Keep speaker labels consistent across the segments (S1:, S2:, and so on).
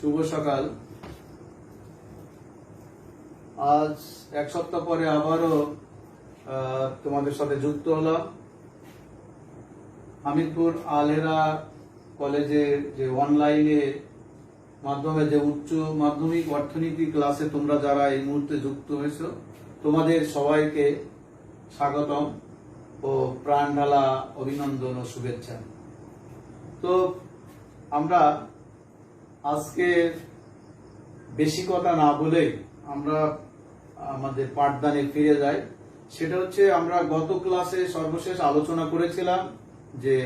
S1: শুভ সকাল। আজ এক সপ্তাহ পরে আবারও তোমাদের সাথে যুক্ত হলাম। হামিদপুর আলহেরা কলেজে যে অনলাইনে মাধ্যমে যে উচ্চ মাধ্যমিক অর্থনীতি ক্লাসে তোমরা যারা এই মুহূর্তে যুক্ত হয়েছো, তোমাদের সবাইকে স্বাগতম ও প্রাণ ঢালা অভিনন্দন ও শুভেচ্ছা। তো আমরা আজকে বেশি কথা না বলেই আমরা আমাদের পাঠদানে ফিরে যাই। সেটা হচ্ছে আমরা গত ক্লাসে সর্বশেষ আলোচনা করেছিলাম যে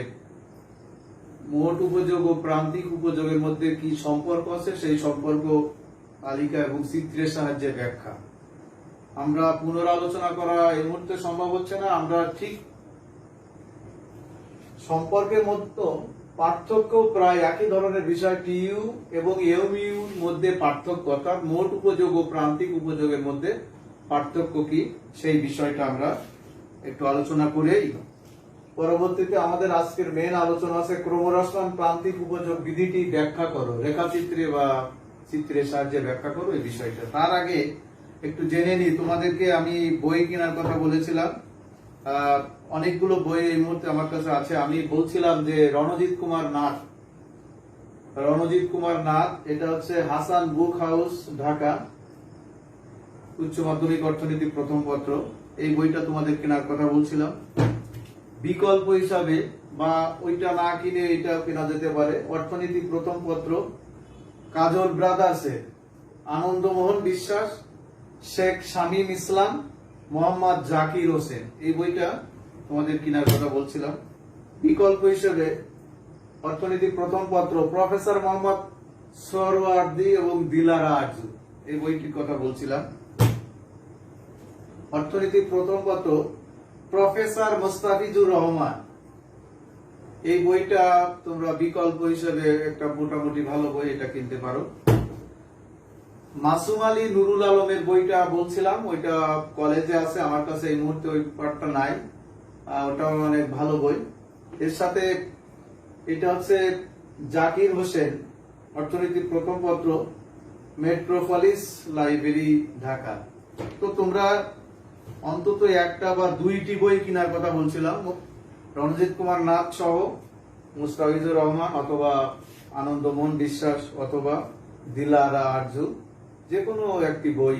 S1: মোট উপযোগ ও প্রান্তিক উপযোগের মধ্যে কি সম্পর্ক আছে, সেই সম্পর্ক তালিকা এবং চিত্রের সাহায্যে ব্যাখ্যা। আমরা পুনরালোচনা করা এই মুহূর্তে সম্ভব হচ্ছে না। আমরা ঠিক সম্পর্কের মধ্যে পার্থক্য প্রায় একই ধরনের বিষয়, টিইউ এবং এমইউ মধ্যে পার্থক্য, অর্থাৎ মোট উপযোগ ও প্রান্তিক উপযোগের মধ্যে পার্থক্য কি? সেই বিষয়টা আমরা একটু আলোচনা করেই। পরবর্তীতে আমাদের আজকের মেন আলোচনা আছে ক্রমরসায়ন প্রান্তিক উপযোগ বিধিটি ব্যাখ্যা করো, রেখাচিত্রে বা চিত্রের সাহায্যে ব্যাখ্যা করো এই বিষয়টা। তার আগে একটু জেনে নিই, তোমাদেরকে আমি বই কেনার কথা বলেছিলাম। অনেকগুলো বই এই মুহূর্তে আমার কাছে আছে। আমি বলছিলাম যে রণজিৎ কুমার নাথ। রণজিৎ কুমার নাথ, এটা হচ্ছে হাসান বুক হাউস, ঢাকা। উচ্চ মাধ্যমিক অর্থনীতি প্রথম পত্র। এই বইটা তোমাদের কেনার কথা বলছিলাম। বিকল্প হিসাবে বা ওইটা না কিনে এটা কেনা যেতে পারে। অর্থনীতি প্রথম পত্র, কাজল ব্রাদার্সের। আনন্দমোহন বিশ্বাস, শেখ শামীম ইসলাম মোহাম্মদ জাকির হোসেন। এই বইটা তোমাদের কেনার কথা বলছিলাম। বিকল্প হিসেবে অর্থনীতি প্রথম পত্র প্রফেসর মোহাম্মদ সরওয়ার্দি এবং দিলারা আরজু। এই বইটির কথা বলছিলাম। অর্থনীতি প্রথম পত্র প্রফেসর মোস্তাফিজুর রহমান। এই বইটা তোমরা বিকল্প হিসেবে একটা মোটামুটি ভালো বই এটা কিনতে পারো। মাসুম আলী নুরুল আলমের বইটা বলছিলাম, ওইটা কলেজে আছে, আমার কাছে এই মুহূর্তে ওই পার্টটা নাই। ওটাও অনেক ভালো বই। এর সাথে এটা হচ্ছে জাকির হোসেন, অর্থনীতির প্রথম পত্র মেট্রোপলিস লাইব্রেরি ঢাকা। তো তোমরা অন্তত একটা বা দুইটি বই কেনার কথা বলছিলাম। রণজিৎ কুমার নাথ সহ মুস্তাফিজুর রহমান অথবা আনন্দমোহন বিশ্বাস অথবা দিলারা আরজু। যে কোনো একটি বই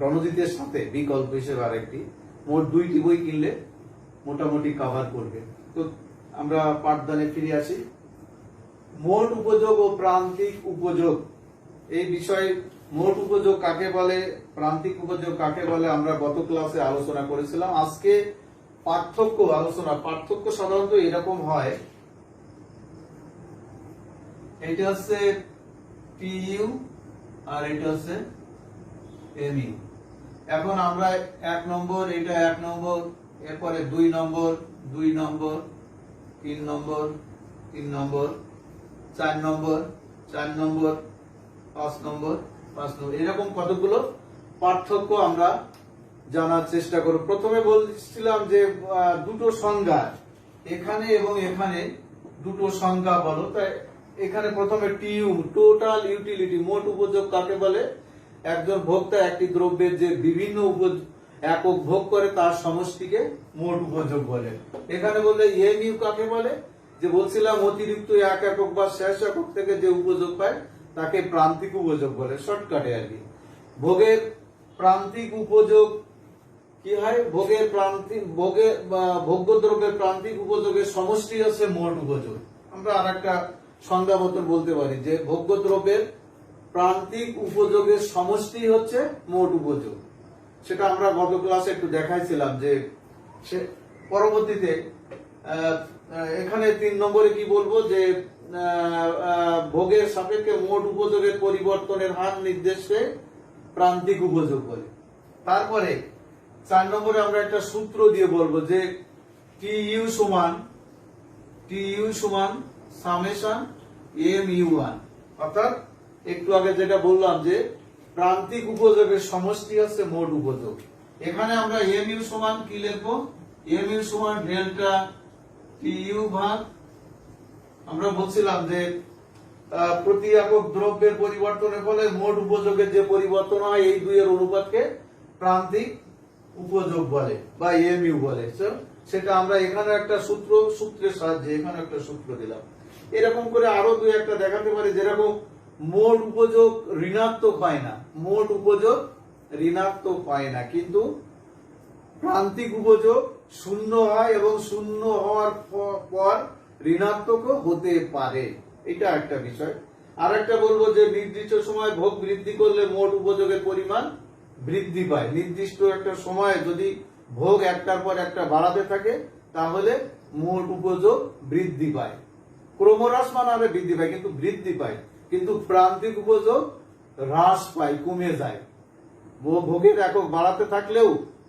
S1: রণজিতের সাথে বিকল্প হিসেবে আরেকটি, মোট দুইটি বই কিনলে মোটামুটি কভার করবে। তো আমরা পাঠদানে ফিরে আসি। মোট উপযোগ ও প্রান্তিক উপযোগ। এই বিষয়ে মোট উপযোগ কাকে বলে, প্রান্তিক উপযোগ কাকে বলে আমরা গত ক্লাসে আলোচনা করেছিলাম। আজকে পার্থক্য আলোচনা, পার্থক্য সাধারণত এরকম হয়। এটা হচ্ছে টিইউ আর এটা হচ্ছে এমইউ এখন আমরা এক নম্বর, এটা এক নম্বর, এরপরে দুই নম্বর দুই নম্বর, তিন নম্বর তিন নম্বর, চার নম্বর চার নম্বর, পাঁচ নম্বর পাঁচ নম্বর। এরকম কতগুলো পার্থক্য আমরা জানার চেষ্টা করব। প্রথমে বলছিলাম যে দুটো সংজ্ঞা, এখানে এবং এখানে দুটো সংজ্ঞা বলো। তাই এখানে প্রথমে টিউ, টোটাল ইউটিলিটি, মোট উপযোগ কাকে বলে? একজন ভোক্তা একটি দ্রব্যের যে বিভিন্ন একক ভোগ করে তার সমষ্টিকে মোট উপযোগ বলে। এখানে বললে এমইউ কাকে বলে? যে বলছিলাম অতিরিক্ত এক একক বা শেষ একক থেকে যে উপযোগ পায়, তাকে প্রান্তিক উপযোগ বলে, শর্টকাটে আর কি। ভোগের প্রান্তিক উপযোগ কি হয়? ভোগের প্রান্তিক ভোগের ভোগ্য দ্রব্যের প্রান্তিক উপযোগের সমষ্টি হচ্ছে মোট উপযোগ। আমরা আর একটা সংজ্ঞা বলতে পারি যে ভোগ্য দ্রব্যের প্রান্তিক উপযোগের সমষ্টি হচ্ছে মোট উপযোগ। সেটা আমরা গত ক্লাসে একটু দেখাইছিলাম যে সে পরবর্তীতে এখানে তিন নম্বরে কি বলব যে ভোগের সাপেক্ষে মোট উপযোগের পরিবর্তনের হার নির্দেশে প্রান্তিক উপযোগ বলে। তারপরে চার নম্বরে আমরা একটা সূত্র দিয়ে বলব যে টি ইউ সমান, টি ইউ সমান সামেশন এম ইউ ওয়ান অর্থাৎ একটু আগে যেটা বললাম যে প্রান্তিক উপযোগের সমষ্টি হচ্ছে মোট উপযোগ। এখানে আমরা এম ইউ সমান কি লিখব? এম ইউ সমান ডেল্টা ইউ ভাগ আমরা বলছিলাম যে প্রতি একক দ্রব্যের পরিবর্তনের ফলে মোট উপযোগের যে পরিবর্তন হয় এই দুইয়ের অনুপাতকে প্রান্তিক উপযোগ বলে বা এমইউ বলে। So, সেটা আমরা এখানে একটা সূত্র সূত্রের সাহায্যে এখানে একটা সূত্র দিলাম। এরকম করে আরও দুই একটা দেখাতে পারে যেরকম মোট উপযোগ ঋণাত্মক হয় না। মোট উপযোগ ঋণাত্মক হয় না। কিন্তু প্রান্তিক উপযোগ শূন্য হয় এবং শূন্য হওয়ার পর ঋণাত্মকও হতে পারে। এটা একটা বিষয়। আর একটা বলব যে নির্দিষ্ট সময় ভোগ বৃদ্ধি করলে মোট উপযোগের পরিমাণ বৃদ্ধি পায়। নির্দিষ্ট একটা সময়ে যদি ভোগ একটার পর একটা বাড়াতে থাকে, তাহলে মোট উপযোগ বৃদ্ধি পায়। ক্রমহ্রাসমান হারে বৃদ্ধি পায়, কিন্তু বৃদ্ধি পায়। কিন্তু প্রান্তিক উপযোগ হ্রাস পায়, কমে যায়। ভোগের একক বাড়াতে থাকলেও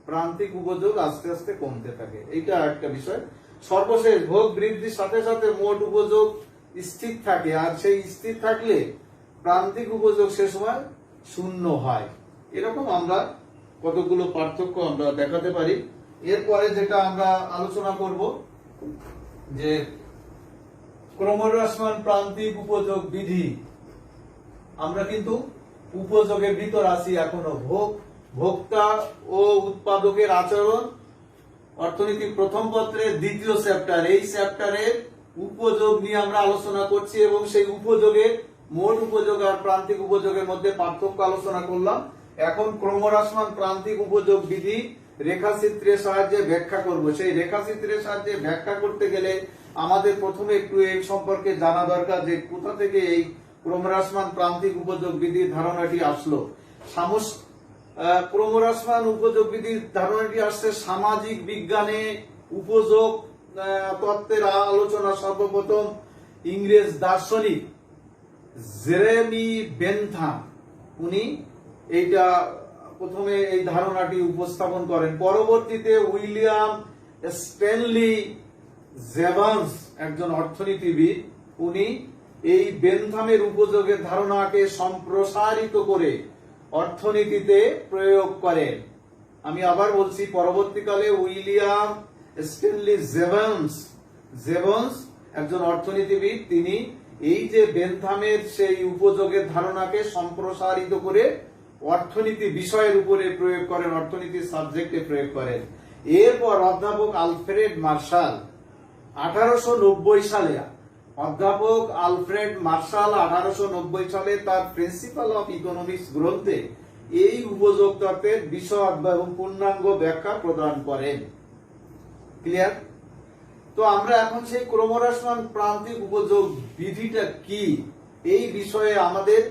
S1: প্রান্তিক উপযোগ আস্তে আস্তে কমতে থাকে। এইটা একটা বিষয়। সর্বশেষ, ভোগ বৃদ্ধির সাথে সাথে মোট উপযোগ স্থির থাকে। আর সেই স্থির থাকলে প্রান্তিক উপযোগ সে সময় শূন্য হয়। এরকম আমরা কতগুলো পার্থক্য আমরা দেখাতে পারি। এরপরে যেটা আমরা আলোচনা করব, যে ক্রমহ্রাসমান প্রান্তিক উপযোগ বিধি। আমরা কিন্তু উপযোগের ভিতর আছি এখনও। ভোগ, ভোক্তা ও উৎপাদকের আচরণ। অর্থনীতি প্রথম পত্রের দ্বিতীয় চ্যাপ্টার। এই চ্যাপ্টারের উপযোগ নিয়ে আমরা আলোচনা করছি এবং সেই উপযোগের মোট উপযোগ আর প্রান্তিক উপযোগের মধ্যে পার্থক্য আলোচনা করলাম। এখন ক্রমহ্রাসমান প্রান্তিক উপযোগ বিধি রেখাচিত্রের সাহায্যে ব্যাখ্যা করব। সেই রেখাচিত্রের সাহায্যে ব্যাখ্যা করতে গেলে আমাদের প্রথমে একটু এই সম্পর্কে জানা দরকার যে কোথা থেকে এই ক্রমহ্রাসমান প্রান্তিক উপযোগ বিধির ধারণাটি আসলো। সামস উপযোগ বিধির ধারণাটি আসছে সামাজিক বিজ্ঞানে উপযোগ তত্ত্বের আলোচনা সর্বপ্রথম ইংরেজ দার্শনিক জেরেমি বেনথাম উনি এইটা প্রথমে এই ধারণাটি উপস্থাপন করেন। পরবর্তীতে উইলিয়াম স্ট্যানলি জেভান্স একজন অর্থনীতিবিদ, উনি এই বেনথামের উপযোগের ধারণাকে সম্প্রসারিত করে অর্থনীতিতে প্রয়োগ করেন। আমি আবার বলছি, পরবর্তীকালে উইলিয়াম স্টেনলি জেভন্স জেভন্স একজন অর্থনীতিবিদ, তিনি এই যে বেনথামের সেই উপযোগের ধারণাকে সম্প্রসারিত করে অর্থনীতি বিষয়ের উপরে প্রয়োগ করেন, অর্থনীতির সাবজেক্টে প্রয়োগ করেন। এরপর অধ্যাপক আলফ্রেড মার্শাল আঠারোশো নব্বই সালে অধ্যাপক আলফ্রেড মার্শাল আঠারোশো নব্বই সালে তার প্রিন্সিপাল অফ ইকোনমিক্স গ্রন্থে এই উপযোগ তত্ত্বের বিশদ এবং পূর্ণাঙ্গ ব্যাখ্যা প্রদান করেন। ক্লিয়ার তো আমরা এখন সেই ক্রমহ্রাসমান প্রান্তিক উপযোগ বিধিটা কি? এই বিষয়ে আমাদের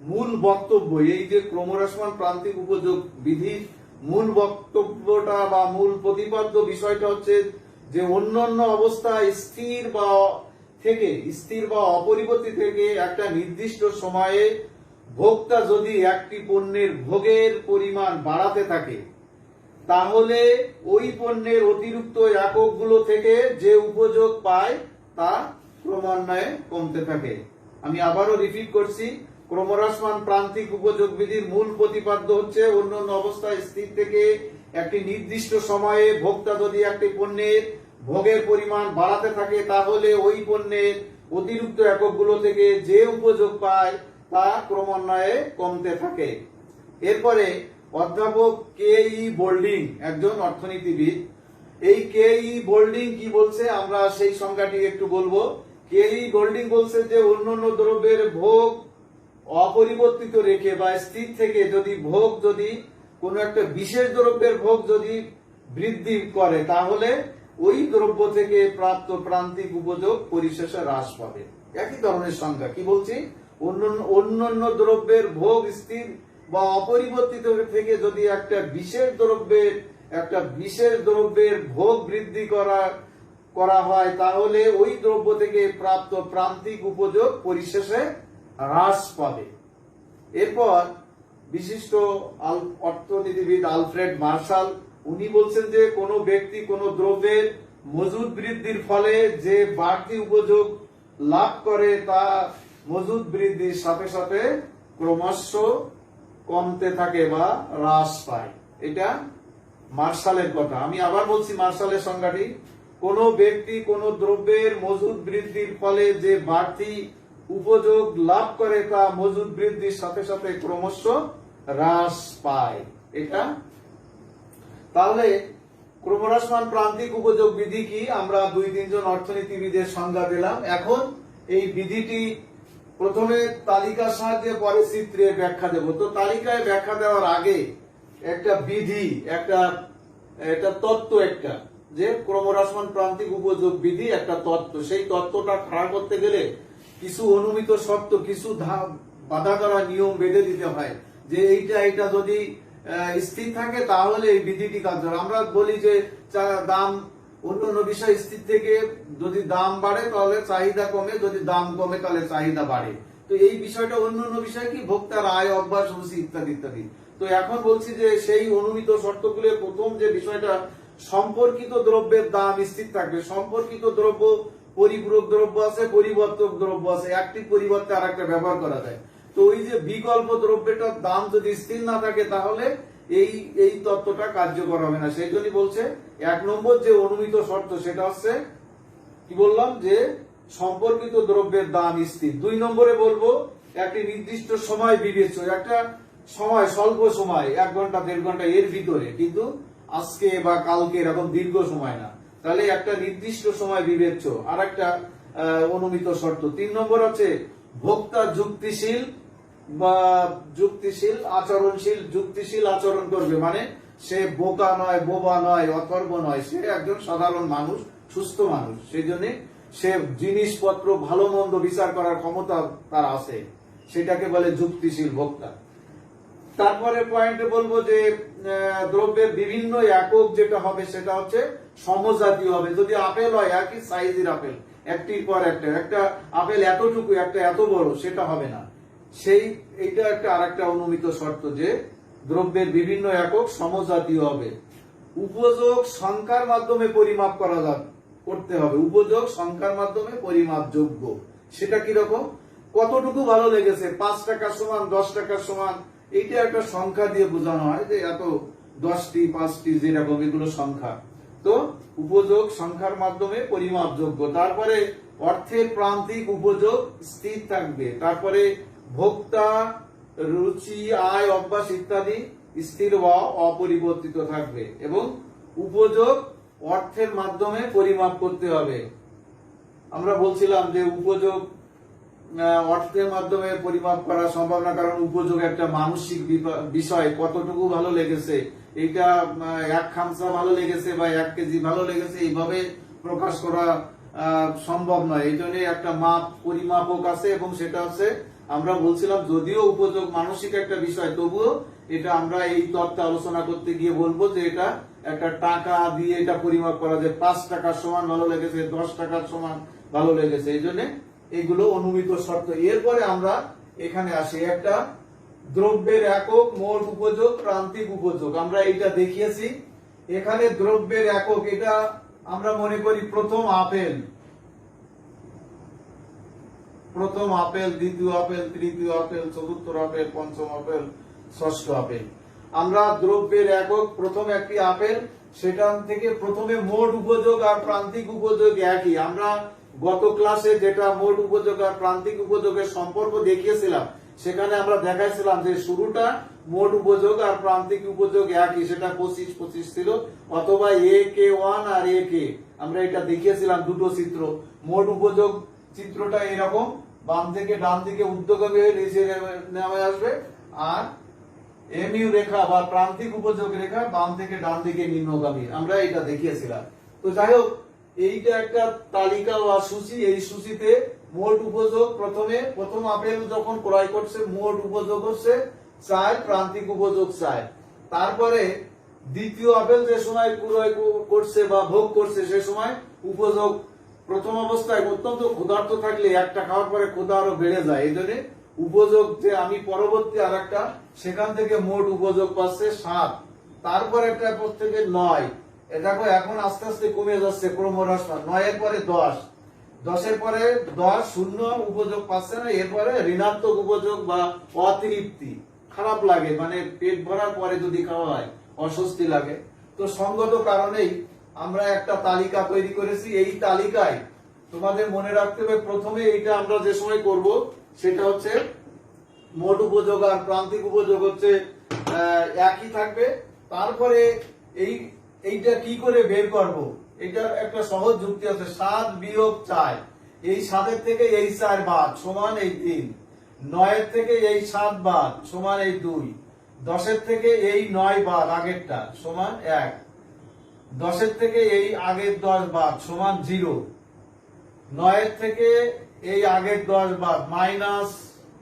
S1: মূল বক্তব্য, এই যে ক্রমহ্রাসমান প্রান্তিক উপযোগ বিধির মূল বক্তব্যটা বা মূল প্রতিপাদ্য বিষয়টা হচ্ছে যে অন্য অন্য অবস্থায় স্থির বা থেকে, স্থির বা অপরিবর্তিত থেকে একটা নির্দিষ্ট সময়ে ভোক্তা যদি একটি পণ্যের ভোগের পরিমাণ বাড়াতে থাকে, তাহলে ওই পণ্যের অতিরিক্ত এককগুলো থেকে যে উপযোগ পায় তা ক্রমান্বয়ে কমতে থাকে। আমি আবারও রিপিট করছি, ক্রমহ্রাসমান প্রান্তিক উপযোগ বিধির মূল প্রতিপাদ্য হচ্ছে অন্যান্য অবস্থায় স্থির থেকে একটি নির্দিষ্ট সময়ে ভোক্তা যদি একটি পণ্যের ভোগের পরিমাণ বাড়াতে থাকে, তাহলে ওই পণ্যের অতিরিক্ত এককগুলো থেকে যে উপযোগ পায়, তা ক্রমান্বয়ে কমতে থাকে। এরপরে অধ্যাপক কে ই বোল্ডিং, একজন অর্থনীতিবিদ। এই কে ই বোল্ডিং কি বলছে, আমরা সেই সংজ্ঞাটি একটু বলব। কে ই বোল্ডিং বলছে যে, অন্যান্য দ্রব্যের ভোগ অপরিবর্তিত রেখে বা স্থির থেকে যদি ভোগ যদি কোনো একটা বিশেষ দ্রব্যের ভোগ যদি বৃদ্ধি করে, তাহলে ওই দ্রব্য থেকে প্রাপ্ত প্রান্তিক উপযোগ পরিশেষে হ্রাস পাবে। একই ধরনের সংজ্ঞা। কি বলছি? অন্যান্য দ্রব্যের ভোগ স্থির বা অপরিবর্তিত থেকে যদি একটা বিশেষ দ্রব্যের, একটা বিশেষ দ্রব্যের ভোগ বৃদ্ধি করা করা হয়, তাহলে ওই দ্রব্য থেকে প্রাপ্ত প্রান্তিক উপযোগ পরিশেষে হ্রাস পাবে। এরপর বিশিষ্ট অর্থনীতিবিদ আলফ্রেড মার্শাল, উনি বলছেন যে কোনো ব্যক্তি কোনো দ্রব্যের মজুদ বৃদ্ধির ফলে যে বাড়তি উপযোগ লাভ করে তা মজুদ বৃদ্ধির সাথে সাথে ক্রমশ কমতে থাকে বা হ্রাস পায়। এটা মার্শালের কথা। আমি আবার বলছি মার্শালের সংজ্ঞাটি, কোন ব্যক্তি কোন দ্রব্যের মজুদ বৃদ্ধির ফলে যে বাড়তি উপযোগ লাভ করে তা মজুদ বৃদ্ধির সাথে সাথে ক্রমশ হ্রাস পায়। এটা? তাহলে ক্রমহ্রাসমান প্রান্তিক উপযোগ বিধি কি? আমরা দুই তিনজন অর্থনীতিবিদের সংজ্ঞা দিলাম। এখন এই বিধিটি প্রথমে তালিকার সাহায্যে, পরে চিত্রে ব্যাখ্যা দেব। তো তালিকায় ব্যাখ্যা দেওয়ার আগে একটা বিধি, একটা একটা তত্ত্ব একটা, যে ক্রমহ্রাসমান প্রান্তিক উপযোগ বিধি একটা তত্ত্ব। সেই তত্ত্বটা খাড়া করতে গেলে কিছু অনুমিত শর্ত, কিছু বাধা করা নিয়ম বেঁধে দিতে হয়। যে এইটা এইটা যদি স্থির থাকে, তাহলে এই বিধিটি কার্যকর। আমরা বলি যে দাম অন্য অন্য বিষয় স্থির থেকে যদি দাম বাড়ে, তাহলে চাহিদা কমে। যদি দাম কমে, তাহলে চাহিদা বাড়ে। তো এই বিষয়টা অন্য অন্য বিষয় কি? ভোক্তার আয়, অভ্যাস রুচি ইত্যাদি ইত্যাদি। তো এখন বলছি যে সেই অনুমিত শর্তগুলোর প্রথম যে বিষয়টা, সম্পর্কিত দ্রব্যের দাম স্থির থাকবে। সম্পর্কিত দ্রব্য পরিপূরক দ্রব্য আছে, পরিবর্তক দ্রব্য আছে। একটি পরিবর্তে আর একটা ব্যবহার করা যায়। তো ওই যে বিকল্প দ্রব্যটার দাম যদি স্থির না থাকে, তাহলে এই এই তত্ত্বটা কার্যকর হবে না। সেই জন্যই বলছে, এক নম্বর যে অনুমিত শর্ত, সেটা হচ্ছে, কি বললাম যে সম্পর্কিত দ্রব্যের দাম স্থির। দুই নম্বরে বলব, একটি নির্দিষ্ট সময় বিবেচ্য, একটা সময়, স্বল্প সময়, এক ঘণ্টা, দেড় ঘণ্টা এর ভিতরে। কিন্তু আজকে বা কালকে এরকম দীর্ঘ সময় না। তাহলে একটা নির্দিষ্ট সময় বিবেচ্য আর একটা অনুমিত শর্ত। তিন নম্বর হচ্ছে ভোক্তা যুক্তিশীল বা যুক্তিশীল, আচরণশীল, যুক্তিশীল আচরণ করবে। মানে সে বোকা নয়, বোবা নয়, অথর্ব নয়, সে একজন সাধারণ মানুষ, সুস্থ মানুষ। সেই জন্য সে জিনিসপত্র ভালো মন্দ বিচার করার ক্ষমতা তার আছে। সেটাকে বলে যুক্তিশীল ভোক্তা। তারপরে পয়েন্টে বলব যে দ্রব্যের বিভিন্ন একক যেটা হবে সেটা হচ্ছে সমজাতীয় হবে। যদি আপেল হয়, একই সাইজের আপেল, একটির পর একটা একটা আপেল এতটুকু, একটা এত বড়, সেটা হবে না। সেই, এইটা একটা আরেকটা অনুমিত শর্ত যে দ্রব্যের বিভিন্ন একক সমজাতীয় হবে। উপযোগ সংখ্যার মাধ্যমে পরিমাপ করা যাবে, করতে হবে। উপযোগ সংখ্যার মাধ্যমে পরিমাপ যোগ্য সেটা কীরকম কতটুকু ভালো লেগেছে? পাঁচ টাকার সমান, দশ টাকার সমান, এইটা একটা সংখ্যা দিয়ে বোঝানো হয় যে এত দশটি, পাঁচটি যেরকম এগুলো সংখ্যা। তো উপযোগ সংখ্যার মাধ্যমে পরিমাপ যোগ্য তারপরে অর্থের প্রান্তিক উপযোগ স্থির থাকবে। তারপরে ভোক্তা রুচি, আয়, অভ্যাস ইত্যাদি স্থির বা অপরিবর্তিত থাকবে এবং উপযোগ অর্থের মাধ্যমে পরিমাপ করতে হবে। আমরা বলছিলাম যে উপযোগ অর্থের মাধ্যমে পরিমাপ করা সম্ভব না, কারণ উপযোগ একটা মানসিক বিষয়। কতটুকু ভালো লেগেছে? এটা এক খামসা ভালো লেগেছে বা এক কেজি ভালো লেগেছে, এইভাবে প্রকাশ করা সম্ভব নয়। এই জন্য একটা মাপ, পরিমাপক আছে এবং সেটা হচ্ছে, আমরা বলছিলাম যদিও উপযোগ মানসিক একটা বিষয়, তবুও এটা আমরা এই তত্ত্বে আলোচনা করতে গিয়ে বলব যে এটা একটা টাকা দিয়ে এটা পরিমাপ করা যায়। পাঁচ টাকার সমান ভালো লেগেছে, দশ টাকার সমান ভালো লেগেছে। এই জন্য এগুলো অনুমিত শর্ত। এরপরে আমরা এখানে আসি। একটা দ্রব্যের একক, মোট উপযোগ, প্রান্তিক উপযোগ। আমরা এইটা দেখিয়েছি। এখানে দ্রব্যের একক, এটা আমরা মনে করি প্রথম আপেল। প্রথম আপেল, দ্বিতীয় আপেল, তৃতীয় আপেল, চতুর্থ আপেল, পঞ্চম আপেল, ষষ্ঠ আপেল। আমরা দ্রব্যের একক, প্রথম একটি আপেল সেখান থেকে প্রথমে মোট উপযোগ আর প্রান্তিক উপযোগ একই। আমরা গত ক্লাসে যেটা মোট উপযোগ আর প্রান্তিক উপযোগের সম্পর্ক দেখিয়েছিলাম সেখানে আমরা দেখাইছিলাম যে শুরুটা মোট উপযোগ আর প্রান্তিক উপযোগ একই, সেটা পঁচিশ পঁচিশ ছিল, অথবা এ কে ওয়ান আর এ কে আমরা এটা দেখিয়েছিলাম দুটো চিত্র। মোট উপযোগ চিত্রটা এরকম, বাম থেকে ডান দিকে উদ্যোগী হয়ে নিচে নেমে আসবে, আর এমইউ রেখা বা প্রান্তিক উপযোগ রেখা বাম থেকে ডান দিকে নিম্নগামী। আমরা এটা দেখিয়েছিলাম। তো যাই হোক, এইটা একটা তালিকা বা সূচি। এই সূচিতে মোট উপযোগ প্রথমে, প্রথম আপেল যখন ক্রয় করছে, মোট উপযোগ হচ্ছে চার, প্রান্তিক উপযোগ চার। তারপরে দ্বিতীয় আপেল যে সময় ক্রয় করছে বা ভোগ করছে, সে সময় উপযোগ প্রথম অবস্থায় অত্যন্ত ক্ষুধার্ত থাকলে একটা খাওয়ার পরে ক্ষুধা আরও বেড়ে যায়। এই জন্য উপযোগ যে আমি পরবর্তী আর একটা সেখান থেকে মোট উপযোগ পাচ্ছে সাত। তারপর একটা থেকে নয়। এটা এখন আস্তে আস্তে কমে যাচ্ছে, ক্রমহ্রাস নয়ের পরে দশ। দশের পরে দশ, শূন্য উপযোগ পাচ্ছে না, এরপরে ঋণাত্মক উপযোগ বা অতৃপ্তি। খারাপ লাগে মানে পেট ভরার পরে যদি খাওয়া হয়, অস্বস্তি লাগে। তো সঙ্গত কারণেই আমরা একটা তালিকা তৈরি করেছি। এই তালিকায় তোমাদের মনে রাখতে হবে, প্রথমে এইটা আমরা যে সময় করব, সেটা হচ্ছে মোট উপযোগ আর প্রান্তিক উপযোগ হচ্ছে একই থাকবে। তারপরে এই, এইটা কি করে বের করব? এটা একটা সহজ যুক্তি আছে, সাত বিয়োগ চার। এই সাতের থেকে এই চার বাদ, সমান এই তিন। নয়ের থেকে এই সাত বাদ, সমান এই দুই। দশের থেকে এই নয় বাদ, আগেরটা, সমান এক। দশের থেকে এই আগের দশ বাদ, সমান জিরো। নয়ের থেকে এই আগের দশ বাদ, মাইনাস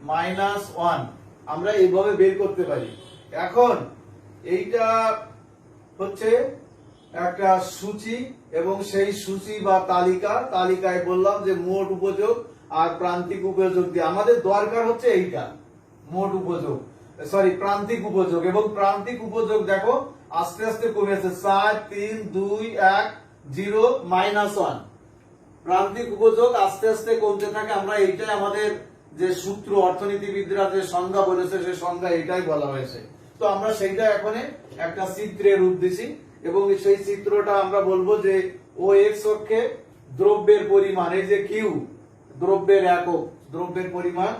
S1: মাইনাস ওয়ান। আমরা এইভাবে বের করতে পারি। এখন এইটা হচ্ছে একটা সূচি এবং সেই সূচি বা তালিকা, তালিকায় বললাম যে মোট উপযোগ আর প্রান্তিক উপযোগ দিয়ে। আমাদের দরকার হচ্ছে এইটা, মোট উপযোগ সরি প্রান্তিক উপযোগ এবং প্রান্তিক উপযোগ দেখো, আস্তে আস্তে কমেছে। চার, তিন, দুই, এক, জিরো মাইনাস ওয়ান প্রান্তিক উপযোগ আস্তে আস্তে কমতে থাকে। আমরা এইটাই আমাদের যে সূত্র, অর্থনীতিবিদরা যে সংজ্ঞা বলেছে সেই সংজ্ঞা এটাই বলা হয়েছে। তো আমরা সেইটা এখন একটা চিত্রের রূপ দিছি। এবং সেই চিত্রটা আমরা বলব যে ও এক্স অক্ষে দ্রব্যের পরিমাণ, এই যে কিউ দ্রব্যের একক, দ্রব্যের পরিমাণ,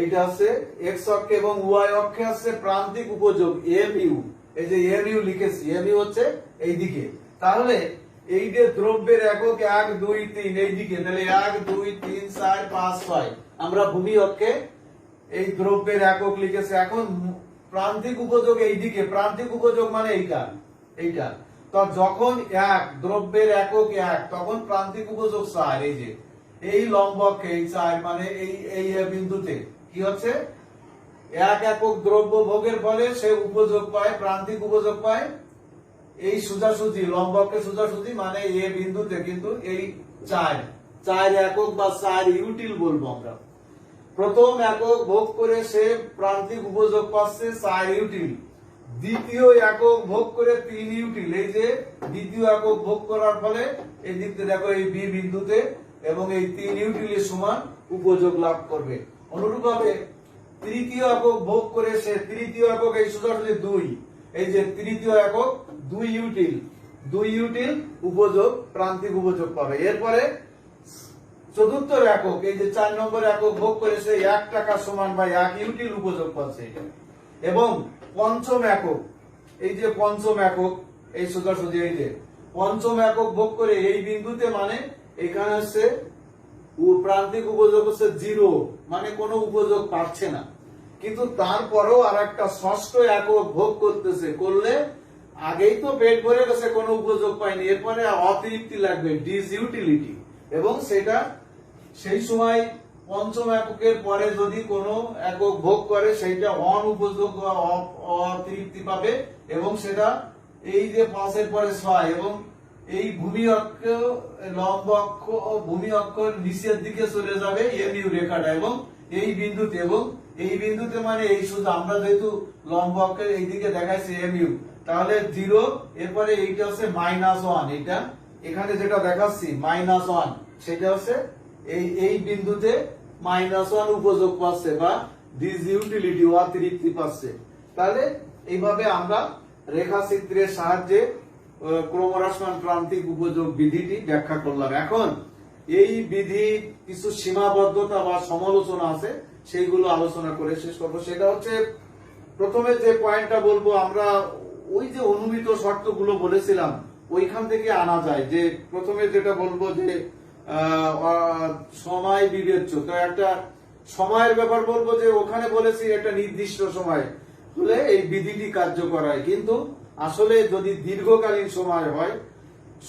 S1: এইটা আছে এক্স অক্ষে এবং ওয়াই অক্ষে আছে প্রান্তিক উপযোগ এম ইউ এই যে এম ইউ লিখেছি এম ইউ হচ্ছে এইদিকে। তাহলে এই যে দ্রব্যের একক এক, দুই, তিন, এইদিকে, তাহলে এক, দুই, তিন, চার, পাঁচ, ছয়, আমরা ভূমি অক্ষে এই দ্রব্যের একক লিখেছে। এখন প্রান্তিক উপযোগ এইদিকে, প্রান্তিক উপযোগ মানে এইটা। এইটা। তো যখন এক, দ্রব্যের একক এক, তখন প্রান্তিক উপযোগ চার, এই যে। এই লম্ব অক্ষে এই চার মানে এই এই বিন্দুতে কি হচ্ছে? এক একক দ্রব্য ভোগের ফলে সে উপযোগ পায়, প্রান্তিক উপযোগ পায়। এই সোজাসুজি লম্বকে সোজাসুজি মানে এ বিন্দুতে কিন্তু এই চার চার একক বা চার ইউটিল বলব আমরা। প্রথম একক ভোগ করে সে প্রান্তিক উপযোগ পাচ্ছে চার ইউটিল। দ্বিতীয় একক ভোগ করে তিন ইউটিল এই যে দ্বিতীয় একক ভোগ করার ফলে এই দিকতে দেখো, এই বি বিন্দুতে এবং এই তিন ইউটিলের সমান উপযোগ লাভ করবে। অনুরূপভাবে তৃতীয় একক ভোগ করে সে তৃতীয় একক, এই সোজাসুজি দুই, এই যে তৃতীয় একক দুই ইউটিল দুই ইউটিল উপযোগ, প্রান্তিক উপযোগ পাবে। এরপরে চতুর্থ একক, এই যে চার নম্বর একক ভোগ করে সে এক টাকা সমান বা এক ইউটিল উপযোগ পাচ্ছে। এবং পঞ্চম একক। এই যে পঞ্চম একক, এই সোজাসুজি এই যে। পঞ্চম একক ভোগ করে এই বিন্দুতে মানে এখানে হচ্ছে প্রান্তিক উপযোগ হচ্ছে জিরো মানে কোনো উপযোগ পাচ্ছে না। কিন্তু তারপরেও আর একটা ষষ্ঠ একক ভোগ করতেছে, করলে আগেই তো পেট ভরে গেছে, কোনো উপযোগ পায়নি। এরপরে অতিরিক্তি লাগবে ডিসইউটিলিটি এবং সেটা সেই সময় পঞ্চম এককের পরে যদি কোনো একক ভোগ করে, সেইটা অনুপযোগ বা অ- পাবে এবং সেটা এই যে পাঁচের পরে ছয় এবং এই ভূমি অক্ষ, লম্ব অক্ষ ভূমি অক্ষ নিচের দিকে চলে যাবে এমইউ রেখাটা এবং এই বিন্দুতে এবং এই বিন্দুতে মানে এই শুধু আমরা যেহেতু লম্ব অক্ষের এই দিকে দেখাইছি এমইউ তাহলে জিরো, এরপরে এইটা হচ্ছে মাইনাস ওয়ান এটা এখানে যেটা দেখাচ্ছি মাইনাস ওয়ান সেটা হচ্ছে এই এই বিন্দুতে মাইনাস ওয়ান উপযোগ পাচ্ছে বা ডিসইউটিলিটি অতিরিক্তি পাচ্ছে। তাহলে এইভাবে আমরা রেখাচিত্রের সাহায্যে আহ, ক্রমহ্রাসমান প্রান্তিক উপযোগ বিধিটি ব্যাখ্যা করলাম। এখন এই বিধি কিছু সীমাবদ্ধতা বা সমালোচনা আছে সেইগুলো আলোচনা করে শেষ করব। সেটা হচ্ছে প্রথমে যে পয়েন্টটা বলব আমরা ওই যে অনুমিত শর্তগুলো বলেছিলাম ওইখান থেকে আনা যায়। যে প্রথমে যেটা বলব যে সময় বিবেচ্য। তো একটা সময়ের ব্যাপার বলব যে, ওখানে বলেছি একটা নির্দিষ্ট সময় হলে এই বিধিটি কার্যকর হয়। কিন্তু আসলে যদি দীর্ঘকালীন সময় হয়,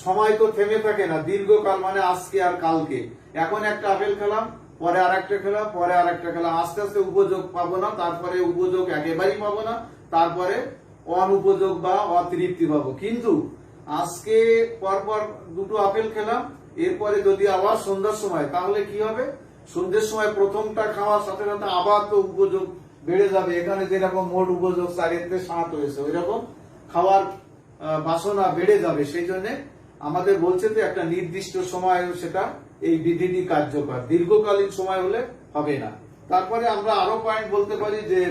S1: সময় তো থেমে থাকে না। দীর্ঘকাল মানে আজকে আর কালকে। এখন একটা আপেল খেলাম, পরে আর একটা খেলাম, পরে আর একটা খেলাম। আস্তে আস্তে উপযোগ পাবো না, তারপরে উপযোগ একেবারেই পাবো না, তারপরে অনুপযোগ বা অতৃপ্তি পাবো। কিন্তু আজকে পরপর দুটো আপেল খেলাম এরপরে যদি আবার সন্ধ্যার সময়, তাহলে কি হবে? সন্ধ্যের সময় প্রথমটা খাওয়ার সাথে সাথে আবার তো উপযোগ বেড়ে যাবে। এখানে যেরকম মোট উপযোগ চারিত্রে সাত হয়েছে ওই রকম খাওয়ার বাসনা বেড়ে যাবে। সেই জন্য আমাদের বলছে যে একটা নির্দিষ্ট সময় সেটা এই বিধিটি কার্যকর। দীর্ঘকালীন সময় হলে হবে না। তারপরে আমরা আরও পয়েন্ট বলতে পারি যে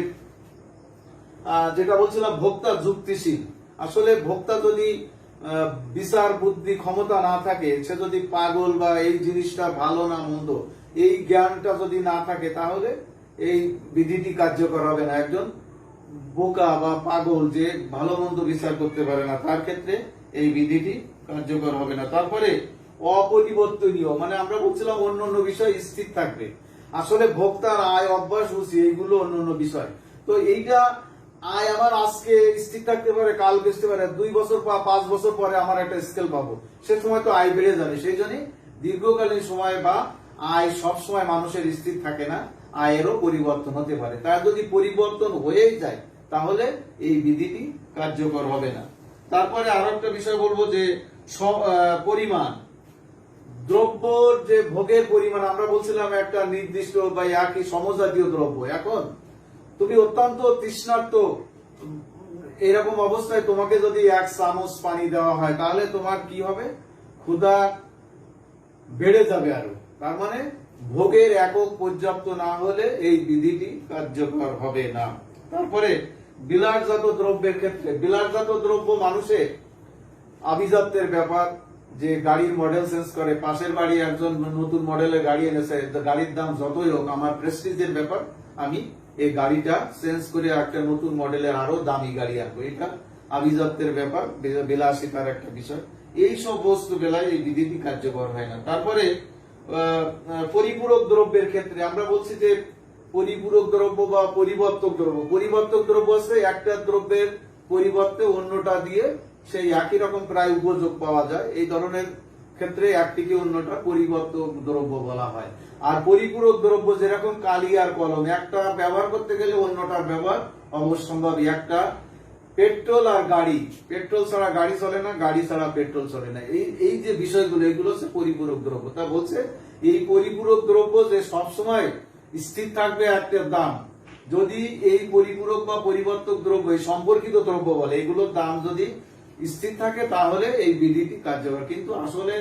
S1: যেটা বলছিলাম ভোক্তা যুক্তিশীল। আসলে ভোক্তা যদি বিচার বুদ্ধি ক্ষমতা না থাকে, সে যদি পাগল বা এই জিনিসটা ভালো না মন্দ, এই জ্ঞানটা যদি না থাকে, তাহলে এই বিধিটি কার্যকর হবে না। একজন বোকা বা পাগল যে ভালো মন্দ বিচার করতে পারে না, তার ক্ষেত্রে এই বিধিটি কার্যকর হবে না। তারপরে অপরিবর্তনীয় মানে আমরা বলছিলাম অন্য অন্য বিষয় স্থির থাকবে। আসলে ভোক্তার আয়, অভ্যাস, রুচি, এইগুলো অন্য অন্য বিষয়। তো এইটা আয় আমার আজকে স্থির থাকতে পারে, কাল বেচতে পারে, দুই বছর বা পাঁচ বছর পরে আমার একটা স্কেল পাবো। সে সময় তো আয় বেড়ে যাবে, সেই জন্য দীর্ঘকালীন সময় বা আয় সব সময় মানুষের স্থির থাকে না, আয়েরও পরিবর্তন হতে পারে। তার যদি পরিবর্তন হয়েই যায়, তাহলে এই বিধিটি কার্যকর হবে না। তারপরে আরও একটা বিষয় বলব যে পরিমাণ। দ্রব্যর যে ভোগের পরিমাণ, আমরা বলছিলাম একটা নির্দিষ্ট বা একই সমজাতীয় দ্রব্য। এখন তুমি অত্যন্ত তৃষ্ণার্ত। এরকম অবস্থায় তোমাকে যদি এক চামচ পানি দেওয়া হয়, তাহলে তোমার কি হবে? ক্ষুধা বেড়ে যাবে আরও। তার মানে ভোগের একক পর্যাপ্ত না হলে এই বিধিটি কার্যকর হবে না। তারপরে বিলাসজাত দ্রব্যের ক্ষেত্রে, বিলাসজাত দ্রব্য মানুষের আভিজাত্যের ব্যাপার, যে গাড়ির মডেল চেঞ্জ করে। পাশের বাড়ি একজন নতুন মডেলের গাড়ি এনেছে, গাড়ির দাম যতই হোক, আমার প্রেস্টিজের ব্যাপার, আমি এই গাড়িটা চেঞ্জ করে একটা নতুন মডেলের আরও দামি গাড়ি আনব। এটা আভিজাত্যের ব্যাপার বিলাসিতার একটা বিষয়। এই সব বস্তু বেলায় এই বিধিটি কার্যকর হয় না। তারপরে পরিপূরক দ্রব্যের ক্ষেত্রে আমরা বলছি যে পরিপূরক দ্রব্য বা পরিবর্তক দ্রব্য। পরিবর্তক দ্রব্য আছে একটা দ্রব্যের পরিবর্তে অন্যটা দিয়ে সেই একই রকম প্রায় উপযোগ পাওয়া যায়। এই ধরনের ক্ষেত্রে একটিকে অন্যটা পরিবর্তক দ্রব্য বলা হয়। আর পরিপূরক দ্রব্য যেরকম কালি আর কলম, একটা ব্যবহার করতে গেলে অন্যটার ব্যবহার অবশ্যম্ভাবী। একটা পেট্রোল আর গাড়ি, পেট্রোল ছাড়া গাড়ি চলে না, গাড়ি ছাড়া পেট্রোল চলে না। এই এই যে বিষয়গুলো, এগুলো হচ্ছে পরিপূরক দ্রব্য। তা বলছে, এই পরিপূরক দ্রব্য যে সবসময় স্থির থাকবে একটা দাম, যদি এই পরিপূরক বা পরিবর্তক দ্রব্য সম্পর্কিত দ্রব্য বলে, এগুলোর দাম যদি স্থির থাকে, তাহলে এই বিধিটি কার্যকর। কিন্তু আসলে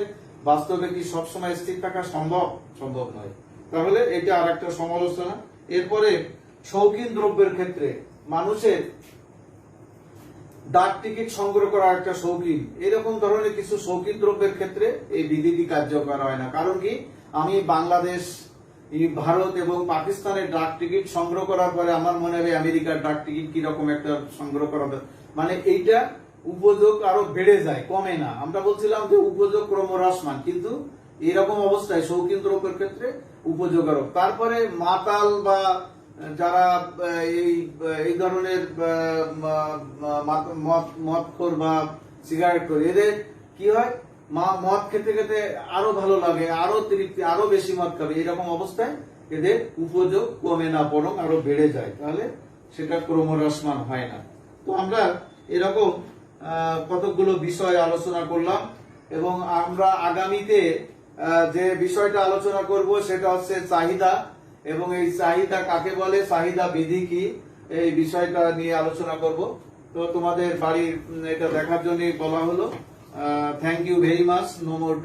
S1: বাস্তবে কি সবসময় স্থির থাকা সম্ভব? সম্ভব নয়। তাহলে এটা আর একটা সমালোচনা। এরপরে শৌখিন দ্রব্যের ক্ষেত্রে মানুষের ডাক টিকিট সংগ্রহ করা একটা শৌখিন। এরকম ধরনের কিছু শৌখিন দ্রব্যের ক্ষেত্রে এই বিধিটি কার্যকর হয় না। কারণ কি? আমি বাংলাদেশ ভারত এবং পাকিস্তানের ডাক টিকিট সংগ্রহ করার পরে আমার মনে হয় আমেরিকার ডাক টিকিট কীরকম একটা সংগ্রহ করা। মানে এইটা উপযোগ আরও বেড়ে যায়, কমে না। আমরা বলছিলাম যে উপযোগ ক্রমহ্রাসমান, কিন্তু এরকম অবস্থায় শৌখিন দ্রব্যের ক্ষেত্রে উপযোগ আরও। তারপরে মাতাল বা যারা এই এই ধরনের মদখোর বা সিগারেট করে এদের কি হয়? মা, মদ খেতে খেতে আরও ভালো লাগে, আরও তৃপ্তি, আরও বেশি মদ খাবে, এরকম অবস্থায় এদের উপযোগ কমে না, বরং আরও বেড়ে যায়। তাহলে সেটা ক্রমহ্রাসমান হয় না। তো আমরা এরকম কতকগুলো বিষয় আলোচনা করলাম এবং আমরা আগামীতে যে বিষয়টা আলোচনা করব সেটা হচ্ছে চাহিদা এবং এই চাহিদা কাকে বলে, চাহিদা বিধি কি, এই বিষয়টা নিয়ে আলোচনা করব। তো তোমাদের বাড়ির এটা দেখার জন্য বলা হলো। Thank you very much no more